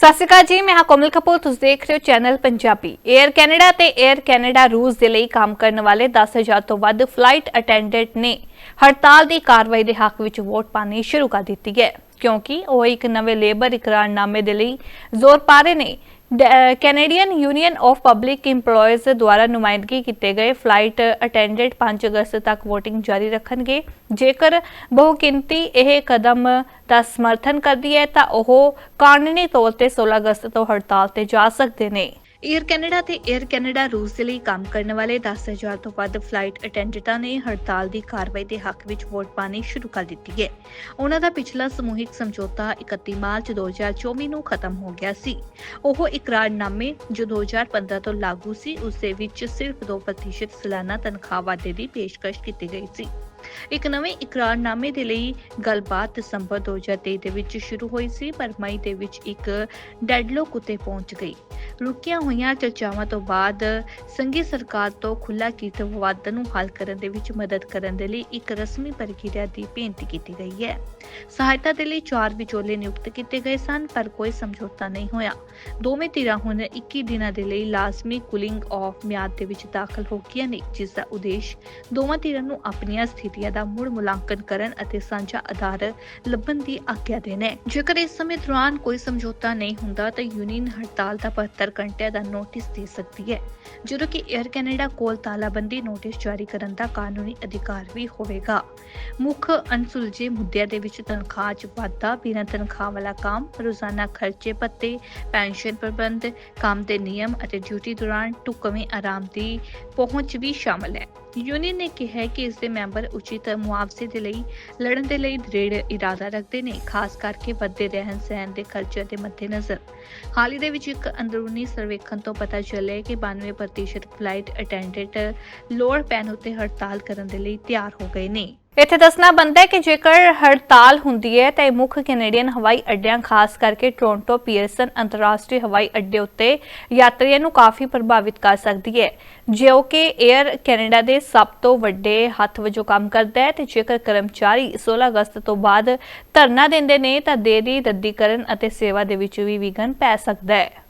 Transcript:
ਸਤਿ ਸ਼੍ਰੀ ਅਕਾਲ ਜੀ, ਮੈਂ ਹਾਂ ਕੋਮਲ ਕਪੂਰ, ਤੁਸੀਂ ਦੇਖ ਰਹੇ ਹੋ ਚੈਨਲ ਪੰਜਾਬੀ। 에ਅਰ ਕੈਨੇਡਾ ਤੇ 에ਅਰ ਕੈਨੇਡਾ ਰੂਸ ਦੇ ਲਈ ਕੰਮ ਕਰਨ ਵਾਲੇ 10000 ਤੋਂ ਵੱਧ ਫਲਾਈਟ ਅਟੈਂਡੈਂਟ ਨੇ ਹੜਤਾਲ ਦੀ ਕਾਰਵਾਈ ਦੇ ਹੱਕ ਵਿੱਚ ਵੋਟ ਪਾਣੀ ਸ਼ੁਰੂ ਕਰ ਦਿੱਤੀ ਹੈ। ਕਿਉਂਕਿ ਉਹ ਇੱਕ ਨਵੇਂ ਲੇਬਰ ਇਕਰਾਰਨਾਮੇ ਦੇ ਲਈ ਜ਼ੋਰ ਪਾ ਰਹੇ ਨੇ। Canadian Union of Public EMPLOYEES ਦੁਆਰਾ ਨੁਮਾਇੰਦਗੀ ਕੀਤੇ ਗਏ ਫਲਾਈਟ ਅਟੈਂਡੈਂਟ 5 ਅਗਸਤ ਤੱਕ VOTING ਜਾਰੀ ਰੱਖਣਗੇ। ਜੇਕਰ ਬਹੁਗਿਣਤੀ ਇਹ ਕਦਮ ਦਾ ਸਮਰਥਨ ਕਰਦੀ ਹੈ, ਤਾਂ ਉਹ ਕਾਨੂੰਨੀ ਤੌਰ ਤੇ 16 ਅਗਸਤ ਤੋਂ ਹੜਤਾਲ ਤੇ ਜਾ ਸਕਦੇ ਨੇ। 에ਅਰ ਕੈਨੇਡਾ ਤੇ 에ਅਰ ਕੈਨੇਡਾ ਰੂਸ ਦੇ ਲਈ ਕੰਮ ਕਰਨ ਵਾਲੇ 10000 ਤੋਂ ਵੱਧ ਫਲਾਈਟ ਅਟੈਂਡੈਂਟਾਂ ਨੇ ਹੜਤਾਲ ਦੀ ਕਾਰਵਾਈ ਦੇ ਹੱਕ ਵਿੱਚ ਵੋਟ ਪਾਣੀ ਸ਼ੁਰੂ ਕਰ ਦਿੱਤੀ ਹੈ। ਉਹਨਾਂ ਦਾ ਪਿਛਲਾ ਸਮੂਹਿਕ ਸਮਝੌਤਾ 31 ਮਾਰਚ 2024 ਨੂੰ ਖਤਮ ਹੋ ਗਿਆ ਸੀ। ਉਹ ਇਕਰਾਰਨਾਮੇ ਜੋ 2015 ਤੋਂ ਲਾਗੂ ਸੀ ਉਸ ਦੇ ਵਿੱਚ ਸਿਰਫ 2% ਸਾਲਾਨਾ ਤਨਖਾਹ ਵਾਧੇ ਦੀ ਪੇਸ਼ਕਸ਼ ਕੀਤੀ ਗਈ ਸੀ। ਇੱਕ ਨਵੇਂ ਇਕਰਾਰਨਾਮੇ ਦੇ ਲਈ ਗੱਲਬਾਤ ਦਸੰਬਰ 2023 ਦੇ ਵਿੱਚ ਸ਼ੁਰੂ ਹੋਈ ਸੀ, ਪਰ ਮਈ ਦੇ ਵਿੱਚ ਇੱਕ ਡੈਡਲੋਕ ਉਤੇ ਪਹੁੰਚ ਗਈ। ਰੁਕੀਆਂ ਹੋਈਆਂ ਚਰਚਾਵਾਂ ਤੋਂ ਬਾਅਦ ਸੰਘੀ ਸਰਕਾਰ ਤੋਂ ਖੁੱਲਾ ਕੀਤੇ ਵਿਵਾਦ ਨੂੰ ਹੱਲ ਕਰਨ ਦੇ ਵਿੱਚ ਮਦਦ ਕਰਨ ਦੇ ਲਈ ਇੱਕ ਰਸਮੀ ਪ੍ਰਕਿਰਿਆ ਦੀ ਬੇਨਤੀ ਕੀਤੀ ਗਈ ਹੈ। ਸਹਾਇਤਾ ਦੇ ਲਈ ਚਾਰ ਵਿਚੋਲੇ ਨਿਯੁਕਤ ਕੀਤੇ ਗਏ ਸਨ, ਪਰ ਕੋਈ ਸਮਝੌਤਾ ਨਹੀਂ ਹੋਇਆ। ਦੋਵੇਂ ਧਿਰਾਂ ਹੁਣ 21 ਦਿਨਾਂ ਦੇ ਲਈ ਲਾਜ਼ਮੀ ਕੂਲਿੰਗ ਆਫ ਮਿਆਦ ਦੇ ਵਿੱਚ ਦਾਖਲ ਹੋ ਗਈਆਂ ਨੇ, ਜਿਸ ਦਾ ਉਦੇਸ਼ ਦੋਵਾਂ ਧਿਰਾਂ ਨੂੰ ਆਪਣੀਆਂ ਸਥਿਤੀ ਸਥਿਤੀਆਂ ਦਾ ਮੁੜ ਮੁਲਾਂਕਣ ਕਰਨ ਅਤੇ ਸਾਂਝਾ ਆਧਾਰ ਲੱਭਣ ਦੀ ਆਗਿਆ ਦੇਣਾ ਹੈ। ਜੇਕਰ ਇਸ ਸਮੇਂ ਦੌਰਾਨ ਕੋਈ ਸਮਝੌਤਾ ਨਹੀਂ ਹੁੰਦਾ, ਤਾਂ ਯੂਨੀਅਨ ਹੜਤਾਲ ਦਾ 72 ਘੰਟਿਆਂ ਦਾ ਨੋਟਿਸ ਦੇ ਸਕਦੀ ਹੈ, ਜਦੋਂ ਕਿ 에ਅਰ ਕੈਨੇਡਾ ਕੋਲ ਤਾਲਾਬੰਦੀ ਨੋਟਿਸ ਜਾਰੀ ਕਰਨ ਦਾ ਕਾਨੂੰਨੀ ਅਧਿਕਾਰ ਵੀ ਹੋਵੇਗਾ। ਮੁੱਖ ਅਨਸੁਲਝੇ ਮੁੱਦਿਆਂ ਦੇ ਵਿੱਚ ਤਨਖਾਹ 'ਚ ਵਾਧਾ, ਬਿਨਾਂ ਤਨਖਾਹ ਵਾਲਾ ਕੰਮ, ਰੋਜ਼ਾਨਾ ਖਰਚੇ ਪੱਤੇ ਪੈਨਸ਼ਨ ਪ੍ਰਬੰਧ, ਕੰਮ ਦੇ ਨਿਯਮ ਅਤੇ ਡਿਊਟੀ ਦੌਰਾਨ ਢੁਕਵੇਂ ਆਰਾਮ ਦੀ ਪਹੁੰਚ ਵੀ ਸ਼ਾਮਲ ਹੈ। ਯੂਨੀਅਨ ਨੇ ਕਿਹਾ ਕਿ ਇਸ ਦੇ ਮੈਂਬਰ ਉਚਿਤ ਮੁਆਵਜ਼ੇ ਦੇ ਲਈ ਲੜਨ ਦੇ ਲਈ ਦ੍ਰਿੜ ਇਰਾਦਾ ਰੱਖਦੇ ਨੇ, ਖਾਸ ਕਰਕੇ ਵੱਧਦੇ ਰਹਿਣ ਸਹਿਣ ਦੇ ਖਰਚੇ ਦੇ ਮੱਦੇਨਜ਼ਰ। ਹਾਲ ਹੀ ਦੇ ਵਿੱਚ ਇੱਕ ਅੰਦਰੂਨੀ ਸਰਵੇਖਣ ਤੋਂ ਪਤਾ ਚੱਲਿਆ ਕਿ 92% ਫਲਾਈਟ ਅਟੈਂਡੈਂਟ ਲੋਅਰ ਪੈਨ ਉੱਤੇ ਹੜਤਾਲ ਕਰਨ ਦੇ ਲਈ ਤਿਆਰ ਹੋ ਗਏ ਨੇ। ਇੱਥੇ ਦੱਸਣਾ ਬਣਦਾ ਹੈ ਕਿ ਜੇਕਰ ਹੜਤਾਲ ਹੁੰਦੀ ਹੈ ਤਾਂ ਇਹ ਮੁੱਖ ਕੈਨੇਡੀਅਨ ਹਵਾਈ ਅੱਡਿਆਂ, ਖਾਸ ਕਰਕੇ ਟੋਰਾਂਟੋ, ਪੀਅਰਸਨ ਅੰਤਰਰਾਸ਼ਟਰੀ ਹਵਾਈ ਅੱਡੇ ਉੱਤੇ ਯਾਤਰੀਆਂ ਨੂੰ ਕਾਫੀ ਪ੍ਰਭਾਵਿਤ ਕਰ ਸਕਦੀ ਹੈ। ਜੋ ਕਿ 에ਅਰ ਕੈਨੇਡਾ ਦੇ ਸਭ ਤੋਂ ਵੱਡੇ ਹੱਥ ਵਜੋਂ ਕੰਮ ਕਰਦਾ ਹੈ ਤੇ ਜੇਕਰ ਕਰਮਚਾਰੀ 16 ਅਗਸਤ ਤੋਂ ਬਾਅਦ ਧਰਨਾ ਦਿੰਦੇ ਨੇ ਤਾਂ ਦੇਰੀ, ਰੱਦੀਕਰਨ ਅਤੇ ਸੇਵਾ ਦੇ ਵਿੱਚ ਵੀ ਵਿਘਨ ਪੈ ਸਕਦਾ ਹੈ।